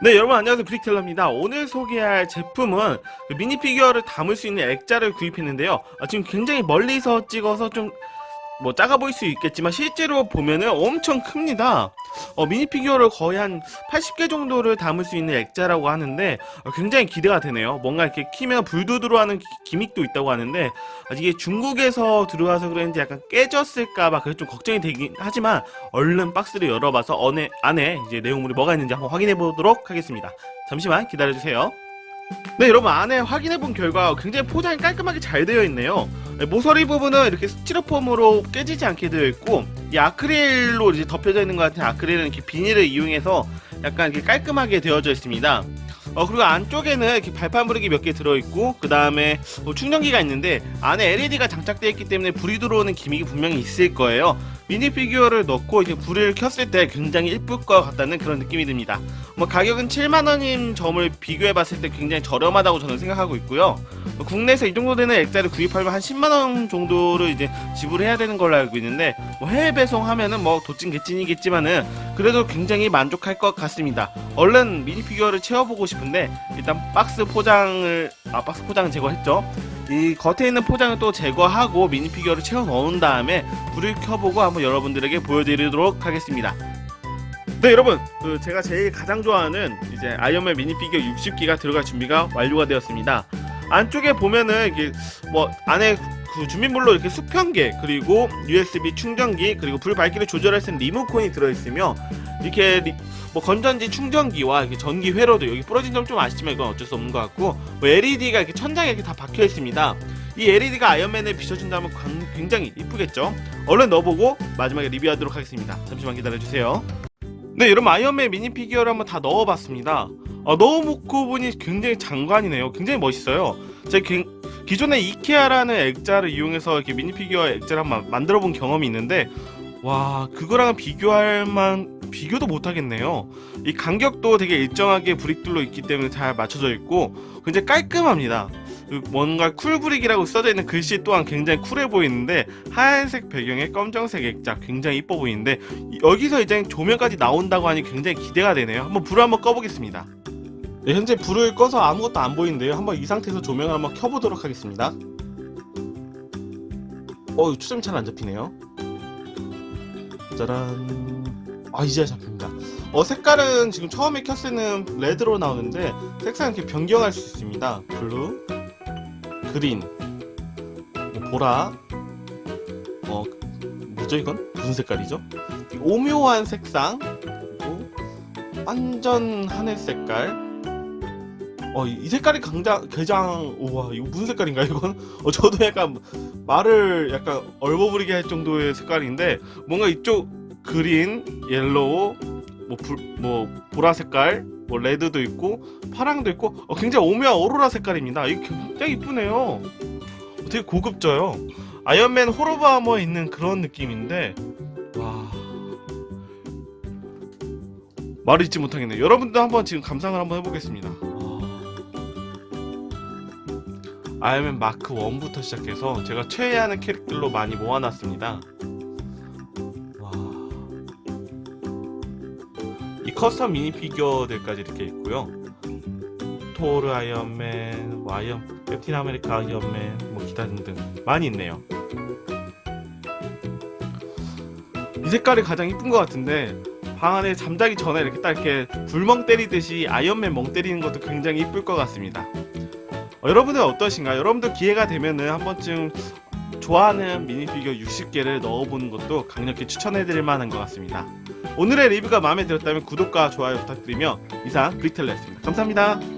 네 여러분 안녕하세요. 브릭텔러입니다. 오늘 소개할 제품은 그 미니 피규어를 담을 수 있는 액자를 구입했는데요. 아, 지금 굉장히 멀리서 찍어서 좀 뭐 작아 보일 수 있겠지만 실제로 보면은 엄청 큽니다 어, 미니피규어를 거의 한 80개 정도를 담을 수 있는 액자라고 하는데 어, 굉장히 기대가 되네요 뭔가 이렇게 키면 불도드로 하는 기- 기믹도 있다고 하는데 아, 이게 중국에서 들어와서 그런지 약간 깨졌을까봐 그게 좀 걱정이 되긴 하지만 얼른 박스를 열어봐서 안에, 안에 이제 내용물이 뭐가 있는지 한번 확인해 보도록 하겠습니다. 잠시만 기다려주세요. 네, 여러분 안에 확인해 본 결과 굉장히 포장이 깔끔하게 잘 되어 있네요. 네, 모서리 부분은 이렇게 스티로폼으로 깨지지 않게 되어 있고 이 아크릴로 이제 덮여져 있는 것 같은 아크릴은 이렇게 비닐을 이용해서 약간 이렇게 깔끔하게 되어져 있습니다. 어 그리고 안쪽에는 이렇게 발판 부르기 몇개 들어있고 그 다음에 충전기가 있는데 안에 LED가 장착되어 있기 때문에 불이 들어오는 기믹이 분명히 있을 거예요. 미니 피규어를 넣고 이제 불을 켰을 때 굉장히 이쁠 것 같다는 그런 느낌이 듭니다. 뭐 가격은 7만 원인 점을 비교해 봤을 때 굉장히 저렴하다고 저는 생각하고 있고요. 뭐 국내에서 이 정도 되는 액자를 구입하려면 한 10만 원 정도를 이제 지불해야 되는 걸로 알고 있는데 뭐 해외 배송하면은 뭐 도찐 개찐이겠지만은 그래도 굉장히 만족할 것 같습니다. 얼른 미니 피규어를 채워보고 싶은데 일단 박스 포장을 아 박스 포장은 제거했죠. 이 겉에 있는 포장을 또 제거하고 미니 피규어를 채워 넣은 다음에 불을 켜보고 한번 여러분들에게 보여드리도록 하겠습니다. 네 여러분 그 제가 제일 가장 좋아하는 이제 아이언맨 미니 피규어 60기가 들어갈 준비가 완료가 되었습니다. 안쪽에 보면은 이게 뭐 안에 그 주민물로 이렇게 수평계 그리고 USB 충전기 그리고 불 밝기를 조절할 수 있는 리모컨이 들어있으며 이렇게 리- 뭐 건전지 충전기와 이렇게 전기 회로도 여기 부러진 점 좀 아시지만 이건 어쩔 수 없는 것 같고 뭐 LED가 이렇게 천장에 이렇게 다 박혀 있습니다. 이 LED가 아이언맨을 비춰준다면 광- 굉장히 이쁘겠죠? 얼른 넣어보고 마지막에 리뷰하도록 하겠습니다. 잠시만 기다려주세요. 네, 여러분 아이언맨 미니 피규어를 한번 다 넣어봤습니다. 어, 넣어놓고 보니 굉장히 장관이네요. 굉장히 멋있어요. 제가 기, 기존에 이케아라는 액자를 이용해서 이렇게 미니 피규어 액자를 한번 만들어 본 경험이 있는데 와 그거랑 비교할 만 비교도 못 하겠네요. 이 간격도 되게 일정하게 브릭들로 있기 때문에 잘 맞춰져 있고 굉장히 깔끔합니다. 그 뭔가 쿨 브릭이라고 써져 있는 글씨 또한 굉장히 쿨해 보이는데 하얀색 배경에 검정색 액자 굉장히 이뻐 보이는데 이- 여기서 이제 조명까지 나온다고 하니 굉장히 기대가 되네요. 한번 불을 한번 꺼보겠습니다. 네, 현재 불을 꺼서 아무것도 안 보이는데요. 한번 이 상태에서 조명을 한번 켜보도록 하겠습니다. 어, 초점이 잘 안 잡히네요. 짜란. 아, 이제야 잡힙니다. 어, 색깔은 지금 처음에 켰을 레드로 나오는데 색상 이렇게 변경할 수 있습니다. 블루, 그린, 뭐 보라, 어, 뭐죠 이건? 무슨 색깔이죠? 오묘한 색상, 완전 하늘 색깔. 어, 이이 색깔이 강장, 개장, 우와, 이거 무슨 색깔인가, 이건? 어, 저도 약간 말을 약간 얼버무리게 할 정도의 색깔인데, 뭔가 이쪽 그린, 옐로우, 뭐, 불, 뭐, 보라 색깔, 뭐, 레드도 있고, 파랑도 있고, 어, 굉장히 오묘한 오로라 색깔입니다. 이거 굉장히 이쁘네요. 어, 되게 고급져요. 아이언맨 호로바머에 있는 그런 느낌인데, 와. 말을 잊지 못하겠네요. 여러분도 한번 지금 감상을 한번 해보겠습니다. 아이언맨 마크 1부터 시작해서 제가 최애하는 캐릭터로 많이 모아놨습니다. 와. 이 커스텀 미니 피규어들까지 이렇게 있고요. 토르 아이언맨, 뭐 아이언, 캡틴 아메리카 아이언맨, 뭐 기타 등등 많이 있네요. 이 색깔이 가장 이쁜 것 같은데 방 안에 잠자기 전에 이렇게 딱 이렇게 불멍 때리듯이 아이언맨 멍 때리는 것도 굉장히 이쁠 것 같습니다. 어, 여러분들 어떠신가요? 여러분들 기회가 되면은 한 번쯤 좋아하는 미니피규어 60개를 넣어보는 것도 강력히 추천해드릴 만한 것 같습니다. 오늘의 리뷰가 마음에 들었다면 구독과 좋아요 부탁드리며 이상 브릭텔러였습니다. 감사합니다.